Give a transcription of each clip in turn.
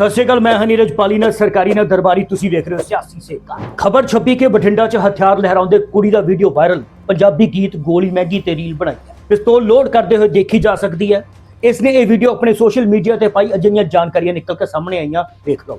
ਸਤਿ ਸ਼੍ਰੀ ਅਕਾਲ, ਮੈਂ ਹਾਂ ਨੀਰਜ ਪਾਲੀ ਨਾਲ ਸਰਕਾਰੀ ਨਾਲ ਦਰਬਾਰੀ ਤੁਸੀਂ ਵੇਖ ਰਹੇ ਹੋ ਸਿਆਸੀ ਸੇਕਾ ਖਬਰ ਛਪੀ ਕਿ ਬਠਿੰਡਾ 'ਚ ਹਥਿਆਰ ਲਹਿਰਾਉਂਦੇ ਕੁੜੀ ਦਾ ਵੀਡੀਓ ਵਾਇਰਲ ਪੰਜਾਬੀ ਗੀਤ ਗੋਲੀ ਮਹਿੰਗੀ ਤੇ ਰੀਲ ਬਣਾਈ ਹੈ। ਪਿਸਤੌਲ ਲੋਡ ਕਰਦੇ ਹੋਏ ਦੇਖੀ ਜਾ ਸਕਦੀ ਹੈ। ਇਸ ਨੇ ਇਹ ਵੀਡੀਓ ਆਪਣੇ ਸੋਸ਼ਲ ਮੀਡੀਆ ਤੇ ਪਾਈ, ਅਜਿਹੀਆਂ ਜਾਣਕਾਰੀਆਂ ਨਿਕਲ ਕੇ ਸਾਹਮਣੇ ਆਈਆਂ ਦੇਖ ਲਓ।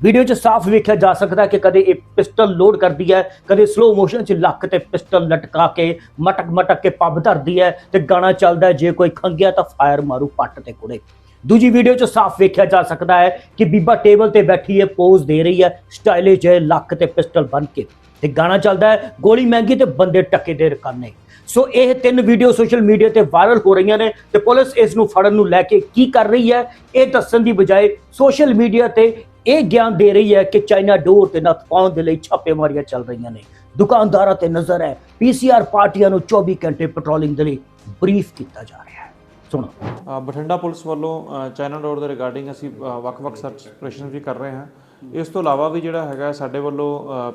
ਵੀਡੀਓ 'ਚ ਸਾਫ਼ ਵੇਖਿਆ ਜਾ ਸਕਦਾ ਕਿ ਕਦੇ ਇਹ ਪਿਸਟਲ ਲੋਡ ਕਰਦੀ ਹੈ, ਕਦੇ ਸਲੋ ਮੋਸ਼ਨ 'ਚ ਲੱਕ ਤੇ ਪਿਸਟਲ ਲਟਕਾ ਕੇ ਮਟਕ ਮਟਕ ਕੇ ਪੱਬ ਧਰਦੀ ਹੈ ਤੇ ਗਾਣਾ ਚੱਲਦਾ ਜੇ ਕੋਈ ਖੰਗਿਆ ਤਾਂ ਫਾਇਰ ਮਾਰੂ ਪੱਟ ਤੇ ਕੁੜੇ। ਦੂਜੀ ਵੀਡੀਓ 'ਚ ਸਾਫ਼ ਵੇਖਿਆ ਜਾ ਸਕਦਾ ਹੈ ਕਿ ਬੀਬਾ ਟੇਬਲ ਤੇ ਬੈਠੀ ਹੈ ਪੋਜ਼ ਦੇ ਰਹੀ ਹੈ ਸਟਾਈਲਿਸ਼ ਹੈ ਲੱਕ ਤੇ ਪਿਸਟਲ ਬੰਨ ਕੇ। ਤੇ ਗਾਣਾ ਚੱਲਦਾ ਹੈ, ਗੋਲੀ ਮਹਿੰਗੀ ਤੇ ਬੰਦੇ ਟੱਕੇ ਦੇ ਰਕਾਨੇ। ਸੋ ਇਹ ਤਿੰਨ ਵੀਡੀਓ ਸੋਸ਼ਲ ਮੀਡੀਆ ਤੇ ਵਾਇਰਲ ਹੋ ਰਹੀਆਂ ਨੇ ਤੇ ਪੁਲਿਸ ਇਸ ਨੂੰ ਫੜਨ ਨੂੰ ਲੈ ਕੇ ਕੀ ਕਰ ਰਹੀ ਹੈ, ਇਹ ਦੱਸਣ ਦੀ ਬਜਾਏ ਸੋਸ਼ਲ ਮੀਡੀਆ ਤੇ ਇਹ ਗਿਆਨ ਦੇ ਰਹੀ ਹੈ ਕਿ ਚਾਈਨਾ ਡੋਰ ਤੇ ਨੱਥ ਪਾਉਣ ਦੇ ਲਈ ਛਾਪੇਮਾਰੀਆਂ ਚੱਲ ਰਹੀਆਂ ਨੇ। ਦੁਕਾਨਦਾਰਾਂ ਤੇ ਨਜ਼ਰ ਹੈ ਪੀਸੀਆਰ ਪਾਰਟੀਆਂ ਨੂੰ 24 ਘੰਟੇ ਪੈਟਰੋਲਿੰਗ ਦੇ ਲਈ ਬਰੀਫ ਕੀਤਾ ਜਾ ਰਿਹਾ ਹੈ। ਸੁਣੋ। ਬਠਿੰਡਾ ਪੁਲਿਸ ਵੱਲੋਂ ਚਾਈਨਾ ਡੋਰ ਦੇ ਰਿਗਾਰਡਿੰਗ ਅਸੀਂ ਵੱਖ-ਵੱਖ ਸਰਚ ਆਪਰੇਸ਼ਨ ਵੀ ਕਰ ਰਹੇ ਹਾਂ। ਇਸ ਤੋਂ ਇਲਾਵਾ ਵੀ ਜਿਹੜਾ ਹੈਗਾ ਸਾਡੇ ਵੱਲੋਂ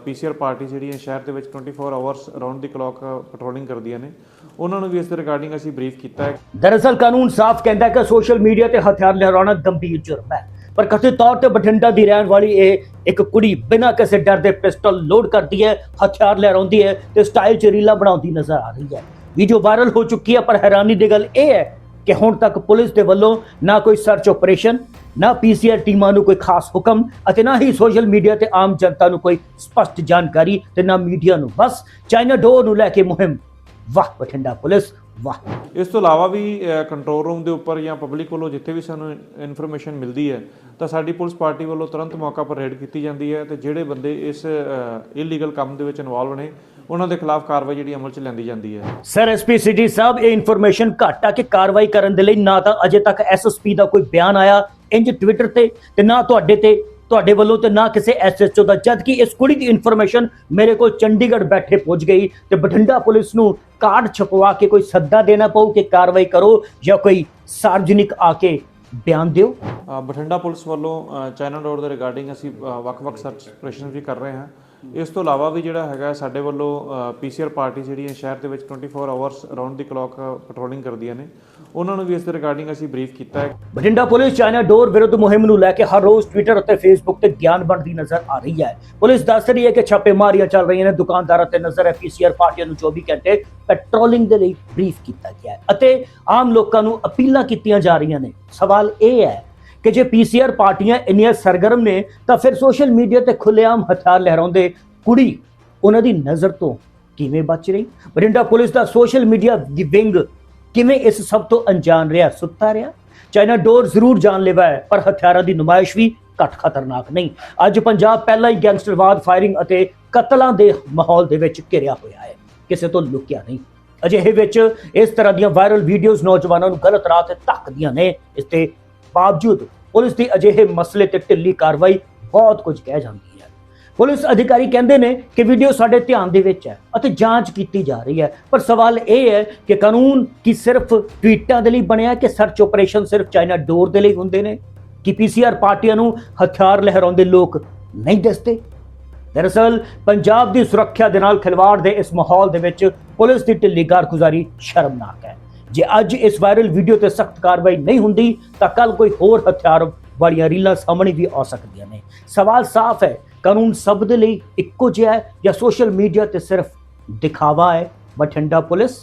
ਪੀਸੀਆਰ ਪਾਰਟੀ ਜਿਹੜੀਆਂ ਸ਼ਹਿਰ ਦੇ ਵਿੱਚ 24 hours around the clock patrolling ਕਰਦੀਆਂ ਨੇ ਉਹਨਾਂ ਨੂੰ ਵੀ ਇਸ ਦੇ ਰਿਗਾਰਡਿੰਗ ਅਸੀਂ ਬਰੀਫ ਕੀਤਾ ਹੈ। ਦਰਅਸਲ ਕਾਨੂੰਨ ਸਾਫ਼ ਕਹਿੰਦਾ ਹੈ ਕਿ ਸੋਸ਼ਲ ਮੀਡੀਆ ਤੇ ਹਥਿਆਰ ਲਹਿਰਾਉਣਾ ਗੰਭੀਰ ਜੁਰਮ ਹੈ। ਪਰ ਕਥਿਤ ਤੌਰ ਤੇ ਬਠਿੰਡਾ ਦੀ ਰਹਿਣ ਵਾਲੀ ਇਹ ਇੱਕ ਕੁੜੀ ਬਿਨਾਂ ਕਿਸੇ ਡਰ ਦੇ ਪਿਸਟਲ ਲੋਡ ਕਰਦੀ ਹੈ ਹਥਿਆਰ ਲਹਿਰਾਉਂਦੀ ਹੈ ਤੇ ਸਟਾਈਲ ਚ ਰੀਲਾ ਬਣਾਉਂਦੀ ਨਜ਼ਰ ਆ ਰਹੀ ਹੈ। ਵੀਡੀਓ ਵਾਇਰਲ ਹੋ ਚੁੱਕੀ ਹੈ ਪਰ ਹੈਰਾਨੀ ਦੀ ਗੱਲ ਇਹ ਹੈ ਕਿ ਹੁਣ ਤੱਕ ਪੁਲਿਸ ਦੇ ਵੱਲੋਂ ਨਾ ਕੋਈ ਸਰਚ ਆਪਰੇਸ਼ਨ ਨਾ ਪੀਸੀਆਰ ਟੀਮਾਂ ਨੂੰ ਕੋਈ ਖਾਸ ਹੁਕਮ ਅਤੇ ਨਾ ਹੀ ਸੋਸ਼ਲ ਮੀਡੀਆ ਤੇ ਆਮ ਜਨਤਾ ਨੂੰ ਕੋਈ ਸਪਸ਼ਟ ਜਾਣਕਾਰੀ ਤੇ ਨਾ ਮੀਡੀਆ ਨੂੰ। ਬਸ ਚਾਈਨਾ ਡੋਰ ਨੂੰ ਲੈ ਕੇ ਮੁਹਿੰਮ। ਵਾਹ, ਬਠਿੰਡਾ ਪੁਲਿਸ ਵਾਹ। ਇਸ ਤੋਂ ਇਲਾਵਾ ਵੀ ਕੰਟਰੋਲ ਰੂਮ ਦੇ ਉੱਪਰ ਜਾਂ ਪਬਲਿਕ ਵੱਲੋਂ ਜਿੱਥੇ ਵੀ ਸਾਨੂੰ ਇਨਫੋਰਮੇਸ਼ਨ ਮਿਲਦੀ ਹੈ ਤਾਂ ਸਾਡੀ ਪੁਲਿਸ ਪਾਰਟੀ ਵੱਲੋਂ ਤੁਰੰਤ ਮੌਕਾ ਪਰ ਰੇਡ ਕੀਤੀ ਜਾਂਦੀ ਹੈ ਤੇ ਜਿਹੜੇ ਬੰਦੇ ਇਸ ਇਲੀਗਲ ਕੰਮ ਦੇ ਵਿੱਚ ਇਨਵੋਲਵ ਨੇ ਉਹਨਾਂ ਦੇ ਖਿਲਾਫ ਕਾਰਵਾਈ ਜਿਹੜੀ ਅਮਲ 'ਚ ਲੈਂਦੀ ਜਾਂਦੀ ਹੈ। ਸਰ ਐਸਪੀ ਸਿਟੀ ਸਾਹਿਬ ਇਹ ਇਨਫੋਰਮੇਸ਼ਨ ਘੱਟ ਆ ਕਿ ਕਾਰਵਾਈ ਕਰਨ ਦੇ ਲਈ ਨਾ ਤਾਂ ਅਜੇ ਤੱਕ ਐਸਐਸਪੀ ਦਾ ਕੋਈ ਬਿਆਨ ਆਇਆ ਇੰਜ ਟਵਿੱਟਰ ਤੇ ਤੇ ਨਾ ਤੁਹਾਡੇ ਤੇ ਤੁਹਾਡੇ ਵੱਲੋਂ ਤੇ ਨਾ ਕਿਸੇ ਐਸਐਚਓ ਦਾ ਜਦ ਕਿ ਇਸ ਕੁੜੀ ਦੀ ਇਨਫੋਰਮੇਸ਼ਨ ਮੇਰੇ ਕੋਲ ਚੰਡੀਗੜ੍ਹ ਬੈਠੇ ਪਹੁੰਚ ਗਈ ਤੇ ਬਠਿੰਡਾ ਪੁਲਿਸ ਨੂੰ ਕਾਰਡ ਛਪਵਾ ਕੇ ਕੋਈ ਸੱਦਾ ਦੇਣਾ ਪਊ ਕਿ ਕਾਰਵਾਈ ਕਰੋ ਜਾਂ ਕੋਈ ਸਾਰਵਜਨਿਕ ਆ ਕੇ ਬਿਆਨ ਦਿਓ? ਬਠਿੰਡਾ ਪੁਲਿਸ ਵੱਲੋਂ ਅ, ਚਾਈਨਾ ਡੋਰ ਦੇ ਰਿਗਾਰਡਿੰਗ ਅਸੀਂ ਵੱਖ-ਵੱਖ ਸਰਚ ਆਪਰੇਸ਼ਨ ਵੀ ਕਰ ਰਹੇ ਹਾਂ। ਇਸ ਤੋਂ ਇਲਾਵਾ ਵੀ ਜਿਹੜਾ ਹੈਗਾ ਸਾਡੇ ਵੱਲੋਂ ਪੀਸੀਆਰ ਪਾਰਟੀ ਜਿਹੜੀਆਂ ਸ਼ਹਿਰ ਦੇ ਵਿੱਚ 24 hours around the clock patrolling ਕਰਦੀਆਂ ਨੇ, ਉਹਨਾਂ ਨੂੰ ਵੀ ਇਸ ਦੇ ਰਿਗਾਰਡਿੰਗ ਅਸੀਂ ਬਰੀਫ ਕੀਤਾ ਹੈ। ਬਠਿੰਡਾ ਪੁਲਿਸ ਚਾਈਨਾ ਡੋਰ ਵਿਰੁੱਧ ਮੁਹਿੰਮ ਨੂੰ ਲੈ ਕੇ ਹਰ ਰੋਜ਼ ਟਵਿੱਟਰ ਅਤੇ ਫੇਸਬੁੱਕ ਤੇ ਗਿਆਨ ਬਣਦੀ ਨਜ਼ਰ ਆ ਰਹੀ ਹੈ। ਪੁਲਿਸ ਦੱਸ ਰਹੀ ਹੈ ਕਿ ਛਾਪੇਮਾਰੀਆਂ ਚੱਲ ਰਹੀਆਂ ਨੇ, ਦੁਕਾਨਦਾਰਾਂ ਤੇ ਨਜ਼ਰ ਹੈ ਪੀਸੀਆਰ ਪਾਰਟੀਆਂ ਨੂੰ 24 ਘੰਟੇ ਪੈਟਰੋਲਿੰਗ ਦੇ ਲਈ ਬਰੀਫ ਕੀਤਾ ਗਿਆ ਹੈ। ਅਤੇ ਆਮ ਲੋਕਾਂ ਨੂੰ ਅਪੀਲਾਂ ਕੀਤੀਆਂ ਜਾ ਰਹੀਆਂ ਨੇ। ਸਵਾਲ ਇਹ ਹੈ ਕਿ ਜੇ ਪੀਸੀਆਰ ਪਾਰਟੀਆਂ ਇੰਨੀਆਂ ਸਰਗਰਮ ਨੇ, ਤਾਂ ਫਿਰ ਸੋਸ਼ਲ ਮੀਡੀਆ ਤੇ ਖੁੱਲੇਆਮ ਹਥਿਆਰ ਲਹਿਰਾਉਂਦੇ ਕੁੜੀ ਉਹਨਾਂ ਦੀ ਨਜ਼ਰ ਤੋਂ ਕਿਵੇਂ ਬਚ ਰਹੀ? ਬਰਿੰਡਾ ਪੁਲਿਸ ਦਾ ਸੋਸ਼ਲ ਮੀਡੀਆ ਵਿੰਗ ਕਿਵੇਂ ਇਸ ਸਭ ਤੋਂ ਅਣਜਾਣ ਰਿਹਾ, ਸੁੱਤਾ ਰਿਹਾ? ਚਾਈਨਾ ਡੋਰ ਜ਼ਰੂਰ ਜਾਨਲੇਵਾ ਹੈ, ਪਰ ਹਥਿਆਰਾਂ ਦੀ ਨੁਮਾਇਸ਼ ਵੀ ਘੱਟ ਖਤਰਨਾਕ ਨਹੀਂ। ਅੱਜ ਪੰਜਾਬ ਪਹਿਲਾਂ ਹੀ ਗੈਂਗਸਟਰਵਾਦ, ਫਾਇਰਿੰਗ ਅਤੇ ਕਤਲਾਂ ਦੇ ਮਾਹੌਲ ਦੇ ਵਿੱਚ ਘਿਰਿਆ ਹੋਇਆ ਹੈ। ਕਿਸੇ ਤੋਂ ਲੁਕਿਆ ਨਹੀਂ। ਅਜਿਹੇ ਵਿੱਚ ਇਸ ਤਰ੍ਹਾਂ ਦੀਆਂ ਵਾਇਰਲ ਵੀਡੀਓਜ਼ ਨੌਜਵਾਨਾਂ ਨੂੰ ਗਲਤ ਰਾਹ ਤੇ ਧੱਕਦੀਆਂ ਨੇ, ਇਸ 'ਤੇ ਬਾਵਜੂਦ ਪੁਲਿਸ ਦੀ ਅਜਿਹੇ ਮਸਲੇ ਤੇ ਢਿੱਲੀ ਕਾਰਵਾਈ ਬਹੁਤ ਕੁਝ ਕਹਿ ਜਾਂਦੀ ਹੈ ਪੁਲਿਸ ਅਧਿਕਾਰੀ ਕਹਿੰਦੇ ਨੇ ਕਿ ਵੀਡੀਓ ਸਾਡੇ ਧਿਆਨ ਦੇ ਵਿੱਚ ਹੈ ਅਤੇ ਜਾਂਚ ਕੀਤੀ ਜਾ ਰਹੀ ਹੈ ਪਰ ਸਵਾਲ ਇਹ ਹੈ ਕਿ ਕਾਨੂੰਨ ਕੀ ਸਿਰਫ ਟਵੀਟਾਂ ਦੇ ਲਈ ਬਣਿਆ ਕਿ ਸਰਚ ਆਪਰੇਸ਼ਨ ਸਿਰਫ ਚਾਈਨਾ ਡੋਰ ਦੇ ਲਈ ਹੁੰਦੇ ਨੇ ਕਿ ਪੀਸੀਆਰ ਪਾਰਟੀਆਂ ਨੂੰ ਹਥਿਆਰ ਲਹਿਰਾਉਂਦੇ ਲੋਕ ਨਹੀਂ ਦਿਸਦੇ ਦਰਅਸਲ ਪੰਜਾਬ ਦੀ ਸੁਰੱਖਿਆ ਦੇ ਨਾਲ ਖਿਲਵਾੜ ਦੇ ਇਸ ਮਾਹੌਲ ਦੇ ਵਿੱਚ ਪੁਲਿਸ ਦੀ ਢਿੱਲੀ ਕਾਰਗੁਜ਼ਾਰੀ ਸ਼ਰਮਨਾਕ ਹੈ ਜੇ ਅੱਜ ਇਸ ਵਾਇਰਲ ਵੀਡੀਓ ਤੇ ਸਖਤ ਕਾਰਵਾਈ ਨਹੀਂ ਹੁੰਦੀ, ਤਾਂ ਕੱਲ ਕੋਈ ਹੋਰ ਹਥਿਆਰ ਵਾਲੀਆਂ ਰੀਲਾਂ ਸਾਹਮਣੇ ਵੀ ਆ ਸਕਦੀਆਂ ਨੇ। ਸਵਾਲ ਸਾਫ਼ ਹੈ, ਕਾਨੂੰਨ ਸਭ ਦੇ ਲਈ ਇੱਕੋ ਜਿਹਾ ਹੈ ਜਾਂ ਸੋਸ਼ਲ ਮੀਡੀਆ ਤੇ ਸਿਰਫ ਦਿਖਾਵਾ ਹੈ? ਬਠਿੰਡਾ ਪੁਲਿਸ